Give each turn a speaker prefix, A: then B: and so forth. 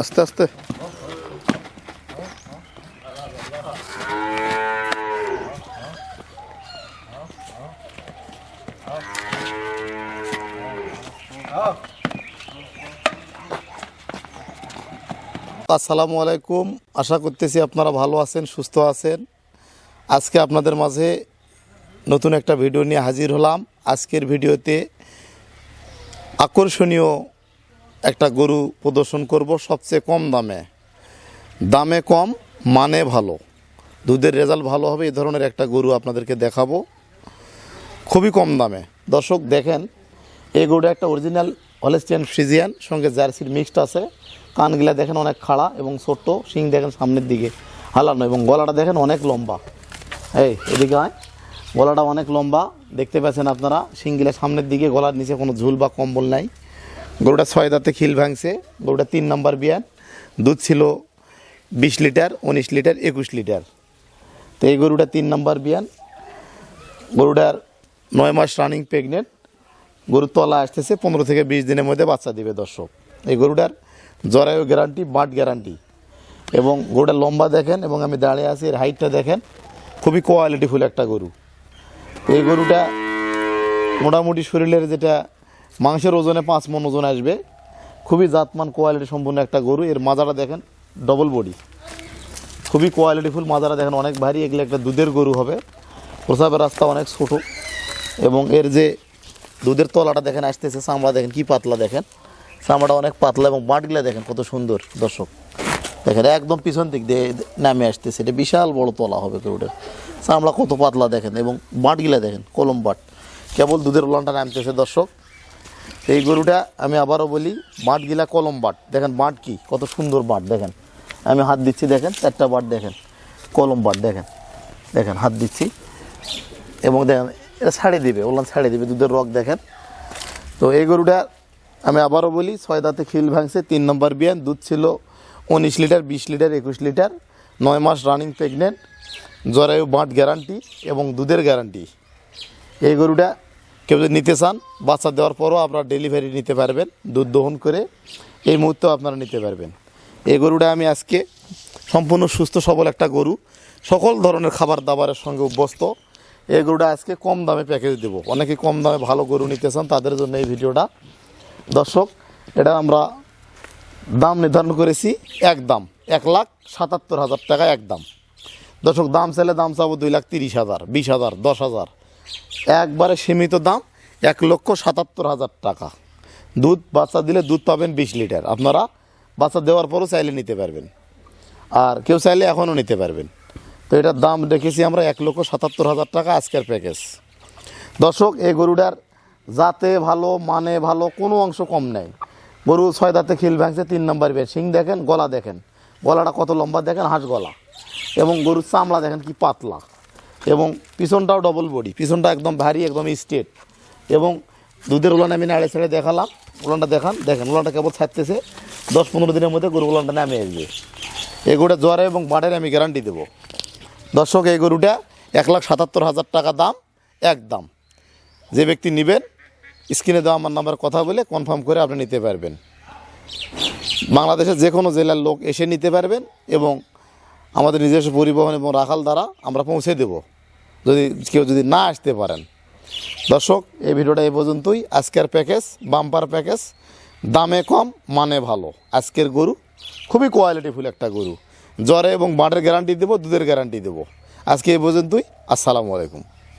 A: আস্তে আস্তে। আসসালামু আলাইকুম। আশা করতেছি আপনারা ভালো আছেন, সুস্থ আছেন। আজকে আপনাদের মাঝে নতুন একটা ভিডিও নিয়ে হাজির হলাম। আজকের ভিডিওতে আকর্ষণীয় একটা গরু প্রদর্শন করব সবচেয়ে কম দামে। দামে কম মানে ভালো। দুধের রেজাল্ট ভালো হবে এই ধরনের একটা গরু আপনাদেরকে দেখাবো। খুবই কম দামে। দর্শক, দেখেন এই গরুটা একটা অরিজিনাল হলেস্টিয়ান ফ্রিজিয়ান সঙ্গে জার্সির মিক্সড আছে। কানগুলা দেখেন অনেক খাড়া এবং ছোট্ট, শিং দেখেন সামনের দিকে হালানো এবং গলাটা দেখেন অনেক লম্বা। এই, এদিকে হয় গলাটা অনেক লম্বা, দেখতে পাচ্ছেন আপনারা, শিংগুলা সামনের দিকে, গলার নিচে কোনো ঝুল বা কম্বল নাই। গরুটা ছয় দাঁতে খিল ভাঙছে, গরুটা তিন নম্বর বিয়ান দুধ ছিল বিশ লিটার, উনিশ লিটার, একুশ লিটার। তো এই গরুটা তিন নম্বর বিয়ান গরুটার নয় মাস রানিং প্রেগনেন্ট গরুর তলা আসতেছে, পনেরো থেকে বিশ দিনের মধ্যে বাচ্চা দিবে দর্শক। এই গরুটার জরায়ু গ্যারান্টি বাট গ্যারান্টি এবং গরুটা লম্বা দেখেন এবং আমি দাঁড়িয়ে আছি, এর হাইটটা দেখেন, খুবই কোয়ালিটিফুল একটা গরু। এই গরুটা মোটামুটি শরীরের যেটা মাংসের ওজনে পাঁচ মন ওজন আসবে। খুবই জাতমান কোয়ালিটি সম্পূর্ণ একটা গরু। এর মাজাটা দেখেন ডবল বডি খুবই কোয়ালিটিফুল মাজারা দেখেন, অনেক ভারী, এগুলো একটা দুধের গরু হবে। প্রসাবের রাস্তা অনেক ছোট এবং এর যে দুধের তলাটা দেখেন আসতেছে, চামড়া দেখেন কি পাতলা দেখেন। চামড়াটা অনেক পাতলা এবং বাঁটগুলা দেখেন কত সুন্দর, দর্শক। দেখেন একদম পিছন দিক দিয়ে নামে আসতেছে। এটা বিশাল বড় তলা হবে গরুটার। চামড়া কত পাতলা দেখেন এবং বাঁটগুলা দেখেন, কলম বাট কেবল দুধের উলানটা নামতেছে, দর্শক। এই গরুটা আমি আবারও বলি বাঁটগিলা কলম বাট। দেখেন বাঁট কি? কত সুন্দর বাট, দেখেন। আমি হাত দিচ্ছি, দেখেন, চারটা বাট, দেখেন। কলম বাট, দেখেন। দেখেন, হাত দিচ্ছি। এবং দেখেন, এটা ছাড়ে দিবে, ওলান ছাড়ে দিবে, দুধের রক দেখেন। তো এই গরুটা আমি আবারও বলি, ছয় দাঁতে খিল ভাঙছে, তিন নম্বর বিয়ান, দুধ ছিল উনিশ লিটার, বিশ লিটার, একুশ লিটার, নয় মাস রানিং প্রেগনেন্ট জরায়ু বাঁট গ্যারান্টি এবং দুধের গ্যারান্টি এই গরুটা কেউ যদি নিতে চান, বাচ্চা দেওয়ার পরও আপনারা ডেলিভারি নিতে পারবেন, দুধ দহন করে এই মুহূর্তেও আপনারা নিতে পারবেন। এই গরুটা আমি আজকে সম্পূর্ণ সুস্থ, সবল একটা গরু, সকল ধরনের খাবার দাবারের সঙ্গে অভ্যস্ত। এই গরুটা আজকে কম দামে প্যাকেজ দেবো। অনেকে কম দামে ভালো গরু নিতে চান, তাদের জন্য এই ভিডিওটা। দর্শক, এটা আমরা দাম নির্ধারণ করেছি এক দাম, এক লাখ সাতাত্তর হাজার টাকা এক দাম। দর্শক, দাম চাইলে দাম চাবো দুই লাখ তিরিশ হাজার, বিশ হাজার, দশ হাজার। একবারে সীমিত দাম, এক লক্ষ সাতাত্তর হাজার টাকা। দুধ, বাচ্চা দিলে দুধ পাবেন বিশ লিটার। আপনারা বাচ্চা দেওয়ার পরও চাইলে নিতে পারবেন। আর কেউ চাইলে এখনও নিতে পারবেন। তো এটার দাম রেখেছি আমরা এক লক্ষ সাতাত্তর হাজার টাকা আজকের প্যাকেজ। দর্শক, এই গরুটার জাতে ভালো মানে ভালো, কোনো অংশ কম নেই। গরু ছয় দাঁতে খিল ভাঙছে, তিন নম্বর বের শিং দেখেন, গলা দেখেন। গলাটা কত লম্বা দেখেন, হাঁস গলা। এবং গরুর চামড়া দেখেন কি পাতলা। এবং পিছনটাও ডবল বডি পিছনটা একদম ভারী, একদম স্ট্রেট এবং দুধের উলান আমি নাড়ে ছেড়ে দেখালাম। উলানটা দেখান, দেখেন, উলানটা কেবল ছাড়তেছে। দশ পনেরো দিনের মধ্যে গরু উলানটা নামে আসবে। এই গরুটা জ্বরে এবং বাড়ের আমি গ্যারান্টি দেবো। দর্শক, এই গরুটা এক লাখ সাতাত্তর হাজার টাকা দাম এক দাম যে ব্যক্তি নেবেন, স্ক্রিনে দেওয়া আমার নাম্বার কথা বলে কনফার্ম করে আপনি নিতে পারবেন। বাংলাদেশের যে কোনো জেলার লোক এসে নিতে পারবেন এবং আমাদের নিজস্ব পরিবহন এবং রাখাল দ্বারা আমরা পৌঁছে দেব। যদি কেউ যদি না আসতে পারেন। দর্শক, এই ভিডিওটা এই পর্যন্তই। আজকের প্যাকেজ, বাম্পার প্যাকেজ, দামে কম মানে ভালো। আজকের গরু খুবই কোয়ালিটিফুল একটা গরু। জ্বরে এবং বাঁটের গ্যারান্টি দেবো, দুধের গ্যারান্টি দেবো। আজকে এই পর্যন্তই। আসসালামু আলাইকুম।